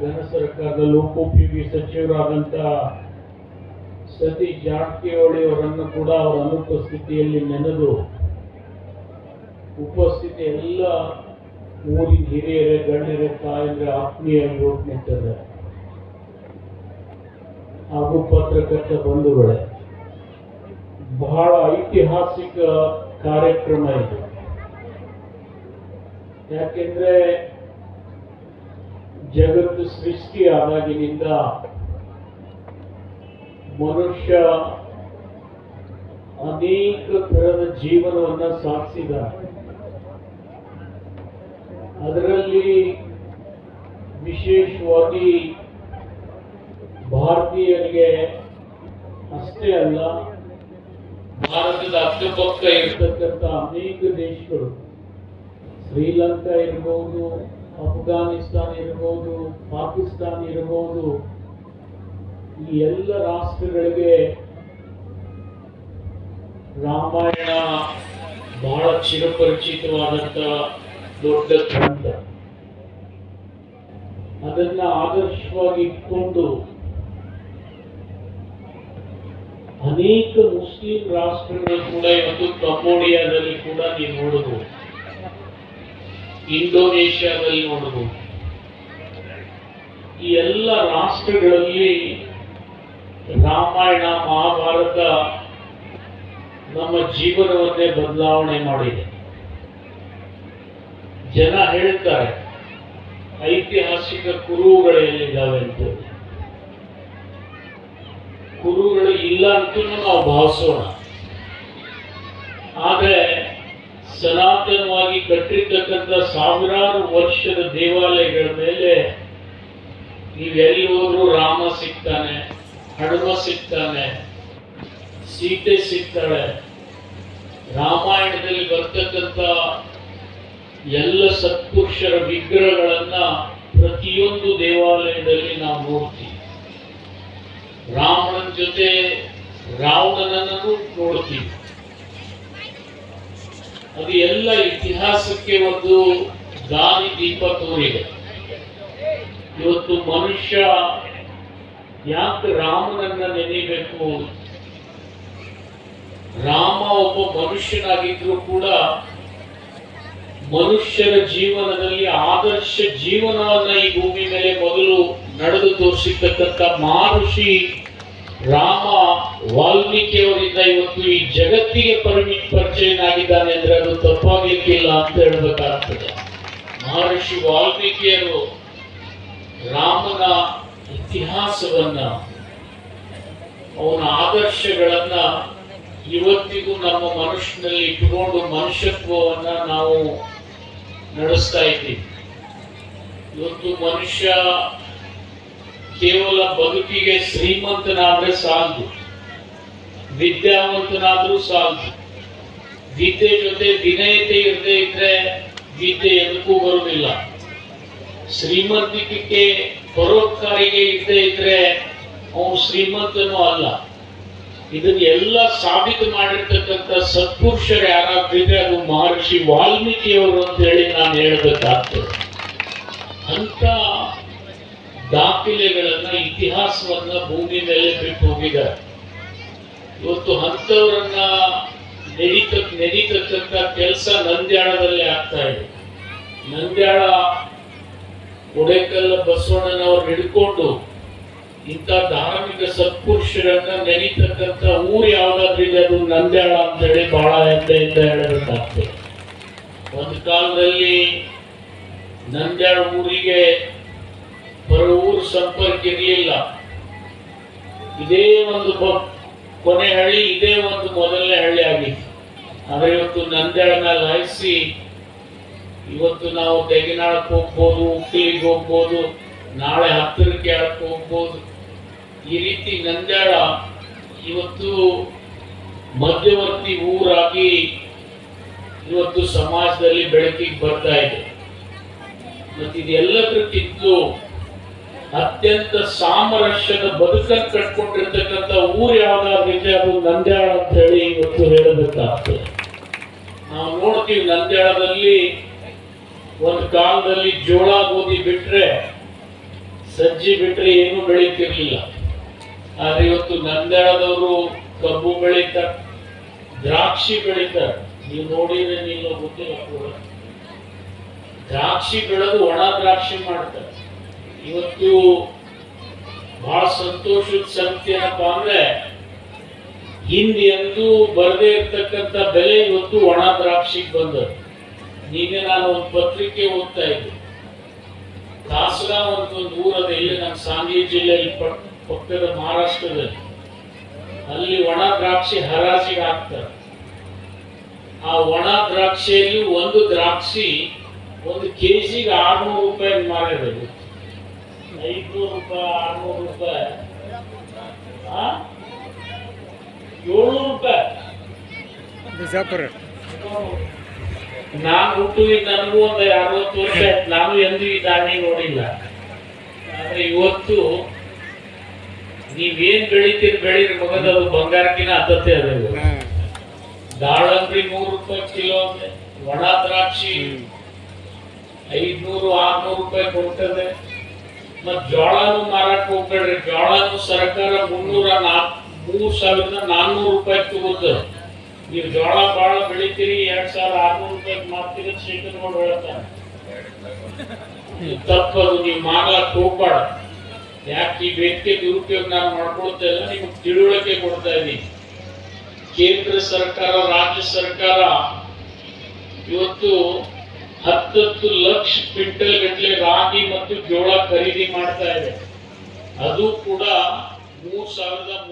ಘನ ಸರ್ಕಾರದ ಲೋಕೋಪಯೋಗಿ ಸಚಿವರಾದಂತಹ ಸತೀಶ್ ಜಾರಕಿಹೊಳಿ ಅವರನ್ನು ಕೂಡ ಅವರ ಅನುಪಸ್ಥಿತಿಯಲ್ಲಿ ನೆನೆದು, ಉಪಸ್ಥಿತಿ ಎಲ್ಲ ಊರಿನ ಹಿರಿಯರೇ, ಗಣ್ಯರೇ, ತಾಯಂದ್ರೆ ಆತ್ಮೀಯ ಓಟ್ ನಿಂತಿದ್ದಾರೆ ಹಾಗೂ ಪತ್ರಕರ್ತ ಬಂಧುಗಳೇ, ಬಹಳ ಐತಿಹಾಸಿಕ ಕಾರ್ಯಕ್ರಮ ಇದು. ಯಾಕೆಂದ್ರೆ ಜಗತ್ತು ಸೃಷ್ಟಿ ಆದಾಗಿನಿಂದ ಮನುಷ್ಯ ಅನೇಕ ತರದ ಜೀವನವನ್ನ ಸಾಧಿಸಿದ ಅದರಲ್ಲಿ ವಿಶೇಷವಾಗಿ ಭಾರತೀಯರಿಗೆ ಅಷ್ಟೇ ಅಲ್ಲ, ಭಾರತದ ಅಕ್ಕಪಕ್ಕ ಇರ್ತಕ್ಕಂಥ ಅನೇಕ ದೇಶಗಳು, ಶ್ರೀಲಂಕಾ ಇರಬಹುದು ಅಫ್ಘಾನಿಸ್ತಾನ ಇರಬಹುದು ಪಾಕಿಸ್ತಾನ ಇರಬಹುದು ಈ ಎಲ್ಲ ರಾಷ್ಟ್ರಗಳಿಗೆ ರಾಮಾಯಣ ಬಹಳ ಚಿರಪರಿಚಿತವಾದಂತ ದೊಡ್ಡ ಗ್ರಂಥ. ಅದನ್ನ ಆದರ್ಶವಾಗಿ ಇಟ್ಕೊಂಡು ಅನೇಕ ಮುಸ್ಲಿಂ ರಾಷ್ಟ್ರಗಳು ಕೂಡ ಇವತ್ತು ಕಂಬೋಡಿಯಾದಲ್ಲಿ ಕೂಡ ನೀವು ನೋಡಬಹುದು. ಇಂಡೋನೇಷ್ಯಾದಲ್ಲಿ ನೋಡಬಹುದು. ಈ ಎಲ್ಲ ರಾಷ್ಟ್ರಗಳಲ್ಲಿ ರಾಮಾಯಣ, ಮಹಾಭಾರತ ನಮ್ಮ ಜೀವನವನ್ನೇ ಬದಲಾವಣೆ ಮಾಡಿದೆ. ಜನ ಹೇಳ್ತಾರೆ, ಐತಿಹಾಸಿಕ ಕುರುಹುಗಳು ಎಲ್ಲಿದ್ದಾವೆ ಅಂತ ಕುರುಗಳು ಇಲ್ಲ ಅಂತೂ ನಾವು ಭಾವಿಸೋಣ ಆದ್ರೆ ಸನಾತನವಾಗಿ ಕಟ್ಟಿರ್ತಕ್ಕಂಥ ಸಾವಿರಾರು ವರ್ಷದ ದೇವಾಲಯಗಳ ಮೇಲೆ ನೀವೆಲ್ಲಿ ಹೋದ್ರು ರಾಮ ಸಿಗ್ತಾನೆ, ಹನುಮ ಸಿಗ್ತಾನೆ, ಸೀತೆ ಸಿಗ್ತಾಳೆ. ರಾಮಾಯಣದಲ್ಲಿ ಬರ್ತಕ್ಕಂಥ ಎಲ್ಲ ಸತ್ಪುರುಷರ ವಿಗ್ರಹಗಳನ್ನ ಪ್ರತಿಯೊಂದು ದೇವಾಲಯದಲ್ಲಿ ನಾವು ನೋಡ್ತೀವಿ. ರಾಮನ ಜೊತೆ ರಾವಣನನ್ನು ನೋಡ್ತೀವಿ. ಅದು ಎಲ್ಲ ಇತಿಹಾಸಕ್ಕೆ ಒಂದು ದಾರಿ ದೀಪ ತೋರಿದೆ. ಇವತ್ತು ಮನುಷ್ಯ ಯಾಕೆ ರಾಮನನ್ನ ನೆನೆಯಬೇಕು ರಾಮ ಒಬ್ಬ ಮನುಷ್ಯನಾಗಿದ್ರು ಕೂಡ ಮನುಷ್ಯರ ಜೀವನದಲ್ಲಿ ಆದರ್ಶ ಜೀವನವನ್ನ ಈ ಭೂಮಿ ಮೇಲೆ ಮೊದಲು ನಡೆದು ತೋರಿಸಿರ್ತಕ್ಕಂಥ ಮಹರ್ಷಿ ರಾಮ ವಾಲ್ಮೀಕಿಯವರಿಂದ ಇವತ್ತು ಈ ಜಗತ್ತಿಗೆ ಪರಿಮಿ ಪರಿಚಯನಾಗಿದ್ದಾನೆ ಅಂದ್ರೆ ಅದು ತಪ್ಪಾಗ್ಲಿಕ್ಕಿಲ್ಲ ಅಂತ ಹೇಳ್ಬೇಕಾಗ್ತದೆ. ಮಹರ್ಷಿ ವಾಲ್ಮೀಕಿಯರು ರಾಮನ ಇತಿಹಾಸವನ್ನ, ಅವನ ಆದರ್ಶಗಳನ್ನ ಇವತ್ತಿಗೂ ನಮ್ಮ ಮನುಷ್ಯನಲ್ಲಿ ಇಟ್ಟುಕೊಂಡು ಮನುಷ್ಯತ್ವವನ್ನ ನಾವು ನಡೆಸ್ತಾ ಇದ್ದೀವಿ. ಇವತ್ತು ಮನುಷ್ಯ ಕೇವಲ ಬದುಕಿಗೆ ಶ್ರೀಮಂತನಾದ್ರೆ ಸಾಲದು ವಿದ್ಯಾವಂತನಾದ್ರೂ ಸಾಲದು ವಿದ್ಯೆ ಜೊತೆ ವಿನಯತೆ ಇರದೇ ಇದ್ರೆ ವಿದ್ಯೆ ಎದಕ್ಕೂ ಬರುವುದಿಲ್ಲ. ಶ್ರೀಮಂತಿಕೆ ಪರೋಪಕಾರಿಗೆ ಇದ್ದೇ ಇದ್ರೆ ಅವನು ಶ್ರೀಮಂತನೂ ಅಲ್ಲ. ಇದನ್ನೆಲ್ಲ ಸಾಬೀತು ಮಾಡಿರ್ತಕ್ಕಂಥ ಸತ್ಪುರುಷರು ಯಾರಾದ್ರಿದ್ರೆ ಅದು ಮಹರ್ಷಿ ವಾಲ್ಮೀಕಿಯವರು ಅಂತ ಹೇಳಿ ನಾನು ಹೇಳ್ಬೇಕಾಗ್ತದೆ. ಅಂತ ದಾಖಲೆಗಳನ್ನ, ಇತಿಹಾಸವನ್ನ ಭೂಮಿ ಮೇಲೆ ಬಿಟ್ಟು ಹೋಗಿದ್ದಾರೆ. ಇವತ್ತು ಹಂತವರನ್ನ ನಡೀತ ನೆಡೀತಕ್ಕಂಥ ಕೆಲಸ ನಂದ್ಯಾಳದಲ್ಲಿ ಆಗ್ತಾ ಇದೆ. ನಂದ್ಯಾಳ ಕೊಡೆಕಲ್ಲ ಬಸವಣ್ಣನವ್ರು ಹಿಡ್ಕೊಂಡು ಇಂಥ ಧಾರ್ಮಿಕ ಸತ್ಪುರುಷರನ್ನ ನೆನೀತಕ್ಕಂಥ ಊರು ಯಾವ್ದಾದ್ರಿದೆ ಅದು ನಂದ್ಯಾಳ ಅಂತ ಹೇಳಿ ಬಹಳ ಎಂತ ಹೇಳಬೇಕಾಗ್ತದೆ. ಒಂದು ಕಾಲದಲ್ಲಿ ನಂದ್ಯಾಳ ಊರಿಗೆ ಸಂಪರ್ಕ ಇರಲಿಲ್ಲ ಇದೇ ಒಂದು ಕೊನೆ ಹಳ್ಳಿ, ಇದೇ ಒಂದು ಮೊದಲನೇ ಹಳ್ಳಿ ಆಗಿತ್ತು. ಆದರೆ ಇವತ್ತು ನಂದೆಳನ ಲಾಯಿಸಿ, ಇವತ್ತು ನಾವು ತೆಗಿನಾಳಕ್ಕೆ ಹೋಗ್ಬೋದು, ಉಕ್ಕಿಲಿಗೆ ಹೋಗ್ಬೋದು, ನಾಳೆ ಹತ್ತಿರಕ್ಕೆ ಹೇಳಕ್ಕೆ ಹೋಗ್ಬೋದು. ಈ ರೀತಿ ನಂದ್ಯಾಳ ಇವತ್ತು ಮಧ್ಯವರ್ತಿ ಊರಾಗಿ ಇವತ್ತು ಸಮಾಜದಲ್ಲಿ ಬೆಳಕಿಗೆ ಬರ್ತಾ ಇದೆ. ಮತ್ತು ಇದೆಲ್ಲದಕ್ಕಿಂತಲೂ ಅತ್ಯಂತ ಸಾಮರಸ್ಯದ ಬದುಕನ್ನು ಕಟ್ಕೊಂಡಿರ್ತಕ್ಕಂಥ ಊರು ಯಾವ್ದಾದ್ರು ಅದು ನಂದ್ಯಾಳ ಅಂತ ಹೇಳಿ ಇವತ್ತು ಹೇಳಬೇಕಾಗ್ತದೆ ನಾವು ನೋಡ್ತೀವಿ ನಂದ್ಯಾಳದಲ್ಲಿ ಒಂದು ಕಾಲದಲ್ಲಿ ಜೋಳ ಗೋಧಿ ಬಿಟ್ರೆ ಸಜ್ಜಿ ಬಿಟ್ರೆ ಏನು ಬೆಳೀತಿರ್ಲಿಲ್ಲ. ಆದ್ರೆ ಇವತ್ತು ನಂದ್ಯಾಳದವರು ಕಬ್ಬು ಬೆಳೀತಾರೆ, ದ್ರಾಕ್ಷಿ ಬೆಳೀತಾರೆ. ನೀವು ನೋಡಿದ್ರೆ ನೀವು ಗೊತ್ತಿಲ್ಲ ದ್ರಾಕ್ಷಿ ಬೆಳೆದು ಒಣ ದ್ರಾಕ್ಷಿ ಮಾಡ್ತಾರೆ. ಇವತ್ತು ಬಹಳ ಸಂತೋಷದ ಸಂಖ್ಯೆ ಏನಪ್ಪ ಅಂದ್ರೆ ಹಿಂದೆ ಎಂದೂ ಬರದೇ ಇರ್ತಕ್ಕಂಥ ಬೆಲೆ ಇವತ್ತು ಒಣ ದ್ರಾಕ್ಷಿಗೆ ಬಂದದ್ದು. ನಿನ್ನೆ ನಾನು ಒಂದು ಪತ್ರಿಕೆ ಓದ್ತಾ ಇದ್ದೆ. ದಾಸಗಾಂವ್ ಅಂತ ಒಂದು ಊರದ ಇಲ್ಲಿ ನಮ್ಮ ಸಾಂಗ್ಲಿ ಜಿಲ್ಲೆಯಲ್ಲಿ ಪಕ್- ಪಕ್ಕದ ಮಹಾರಾಷ್ಟ್ರದಲ್ಲಿ. ಅಲ್ಲಿ ಒಣ ದ್ರಾಕ್ಷಿ ಹರಾಜಿಗೆ ಹಾಕ್ತಾರೆ. ಆ ಒಣ ದ್ರಾಕ್ಷಿಯಲ್ಲಿ ಒಂದು ದ್ರಾಕ್ಷಿ ಒಂದು ಕೆಜಿಗೆ ಆರ್ನೂರು ರೂಪಾಯಿ ಮಾರಿರೋದು. ಐದ್ನೂರು ರೂಪಾಯಿ ಆರ್ನೂರು ರೂಪಾಯಿ? ಏಳ್ನೂರು ರೂಪಾಯಿ. ಬಿಜಾಪುರ. ನಾನು ಹುಟ್ಟಿದ ನನಗೂ ಒಂದು ಅರವತ್ತು ವರ್ಷ ಆಯ್ತು. ನಾನು ಎಂದೂ ಈ ದಾಣಿ ನೋಡಿಲ್ಲ. ಆದ್ರೆ ಇವತ್ತು ನೀವೇನ್ ಬೆಳಿತೀರಿ ಬೆಳೀರಿ ಮಗದ ಅದು ಬಂಗಾರಕ್ಕಿನ ಹತ್ತತೆ ಅದ. ದಾಳಂಬ್ರಿ ನೂರು ರೂಪಾಯಿ ಕಿಲೋ ಅಂದ್ರೆ ಒಣ ದ್ರಾಕ್ಷಿ ಐದ್ನೂರು ಆರ್ನೂರು ರೂಪಾಯಿ ಕೊಡ್ತದೆ. ಮತ್ ಜೋಳನು ಮಾರಾಟ ಹೋಗ್ಬೇಡ್ರಿ. ಜೋಳನು ಸರ್ಕಾರ ಮುನ್ನೂರ ನಾಲ್ಕು ಮೂರ್ ಸಾವಿರದ ನಾನ್ನೂರು ರೂಪಾಯಿ ತಗೋತ ನೀವು ಜೋಳ ಬಾಳ ಬೆಳಿತೀರಿ, ಎರಡ್ ಸಾವಿರ ಆರ್ನೂರು ರೂಪಾಯಿ ಮಾಡ್ತೀರಿ ಶೇಖರ್ ಮಾಡಿ ಹೇಳ್ತಾರೆ. ಇದು ತಪ್ಪದು, ನೀವು ಮಾಡ್ಲಾಕ್ ಹೋಗ್ಬೇಡ. ಯಾಕೆ ಈ ವ್ಯಕ್ತಿ ದುರುಪಯೋಗ ನಾನು ಮಾಡ್ಕೊಳ್ತಾ ಇಲ್ಲ, ನಿಮ್ಗೆ ತಿಳುವಳಿಕೆ ಕೊಡ್ತಾ ಇದ್ದೀನಿ ಕೇಂದ್ರ ಸರ್ಕಾರ, ರಾಜ್ಯ ಸರ್ಕಾರ ಇವತ್ತು ಹತ್ತತ್ತು ಲಕ್ಷ ಕ್ವಿಂಟಲ್ ಗಟ್ಟಲೆ ರಾಗಿ ಮತ್ತು ಜೋಳ ಖರೀದಿ ಮಾಡ್ತಾ ಇದೆ. ಅದು ಕೂಡ ಮೂರ್ ಸಾವಿರದ